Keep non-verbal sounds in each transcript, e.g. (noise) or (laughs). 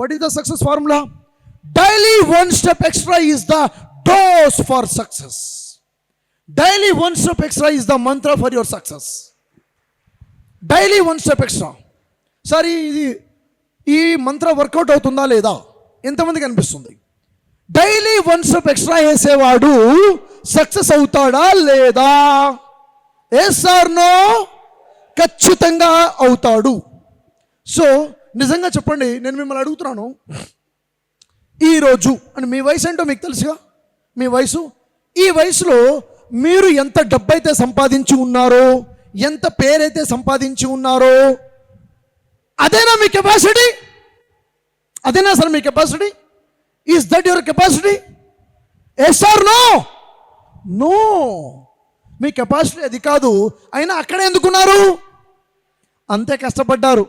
What is the success formula daily one step extra is the dose for success daily one step extra is the mantra for your success daily one step extra sir ఇది ఈ మంత్ర work out అవుతుందా లేదా? ఎంతమందికి అనిపిస్తుంది? Daily one step extra వేసేవాడు success అవుతాడా లేదా? ఏ సార్ నో ఖచ్చితంగా అవుతాడు. సో నిజంగా చెప్పండి నేను మిమ్మల్ని అడుగుతున్నాను. ఈరోజు అని మీ వయసు ఏంటో మీకు తెలుసుగా? మీ వయసు? ఈ వయసులో మీరు ఎంత డబ్బు అయితే సంపాదించి ఉన్నారో ఎంత పేరైతే సంపాదించి ఉన్నారో అదేనా మీ కెపాసిటీ అదేనా sir me capacity is that your capacity yes or no no me capacity అది కాదు. అయినా అక్కడే ఎందుకున్నారు? అంతే కష్టపడ్డారు.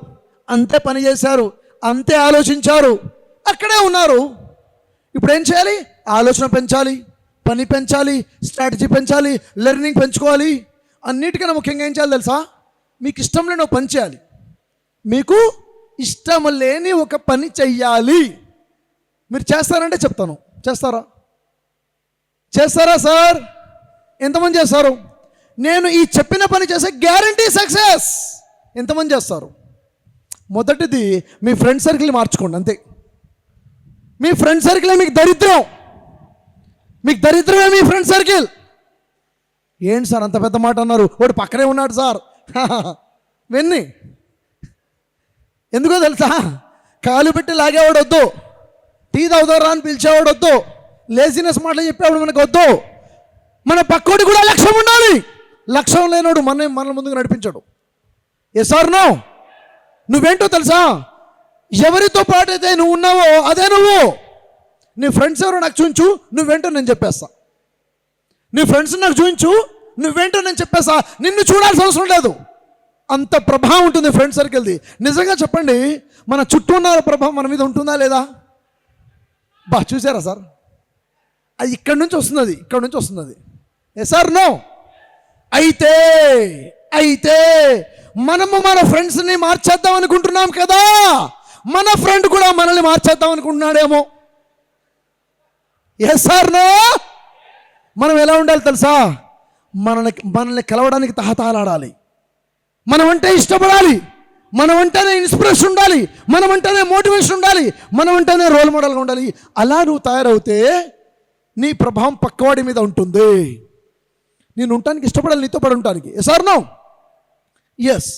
అంతే పని చేశారు అంతే ఆలోచించారు అక్కడే ఉన్నారు. ఇప్పుడు ఏం చేయాలి? ఆలోచన పెంచాలి పని పెంచాలి స్ట్రాటజీ పెంచాలి లెర్నింగ్ పెంచుకోవాలి. అన్నిటికన్నా ముఖ్యంగా ఏం చేయాలి తెలుసా? మీకు ఇష్టం లేని ఒక పని చేయాలి. మీకు ఇష్టం లేని ఒక పని చెయ్యాలి. మీరు చేస్తారంటే చెప్తాను. చేస్తారా? చేస్తారా సార్? ఎంతమంది చేస్తారు? నేను ఈ చెప్పిన పని చేసే గ్యారంటీ సక్సెస్ ఎంతమంది చేస్తారు? మొదటిది మీ ఫ్రెండ్ సర్కిల్ మార్చుకోండి అంతే. మీ ఫ్రెండ్ సర్కిలే మీకు దరిద్రం. మీకు దరిద్రమే మీ ఫ్రెండ్ సర్కిల్ ఏంటి సార్ అంత పెద్ద మాట అన్నారు? వాడు పక్కనే ఉన్నాడు సార్. (laughs) వెన్ని. ఎందుకో తెలుసా? కాలు పెట్టి లాగేవాడు వద్దు. టీ తాగుతారా అని పిలిచేవాడు వద్దు. లేజినెస్ మాటలు చెప్పేవాడు మనకు వద్దు. మన పక్కోడి కూడా లక్ష్యం ఉండాలి. లక్ష్యం లేనోడు మన మన ముందుకు నడిపించాడు. ఎస్ ఆర్ నో నువ్వేంటో తెలుసా? ఎవరితో పాటు అయితే నువ్వు ఉన్నావో అదే నువ్వు. నీ ఫ్రెండ్స్ ఎవరో నాకు చూపించు నువ్వేంటో నేను చెప్పేస్తా. నీ ఫ్రెండ్స్ నాకు చూపించు నువ్వేంటో నేను చెప్పేస్తా. నిన్ను చూడాల్సిన అవసరం లేదు. అంత ప్రభావం ఉంటుంది ఫ్రెండ్ సర్కిల్ది నిజంగా చెప్పండి మన చుట్టూ ఉన్న ప్రభావం మన మీద ఉంటుందా లేదా? బా చూసారా సార్? అది ఇక్కడి నుంచి వస్తుంది అది ఇక్కడ నుంచి వస్తుంది అది ఏ సార్ నో అయితే అయితే మనము మన ఫ్రెండ్స్ని మార్చేద్దాం అనుకుంటున్నాం కదా. మన ఫ్రెండ్ కూడా మనల్ని మార్చేద్దాం అనుకుంటున్నాడేమో. ఎస్ సార్నా మనం ఎలా ఉండాలి తెలుసా? మనల్ని మనల్ని కలవడానికి తహతాలాడాలి మనం అంటే ఇష్టపడాలి. మనం అంటేనే ఇన్స్పిరేషన్ ఉండాలి. మనం అంటేనే మోటివేషన్ ఉండాలి. మనం అంటేనే రోల్ మోడల్గా ఉండాలి. అలా నువ్వు తయారవుతే నీ ప్రభావం పక్కవాడి మీద ఉంటుంది. నేను ఉండటానికి ఇష్టపడాలి నీతో పడి ఉండటానికి. Sir no yes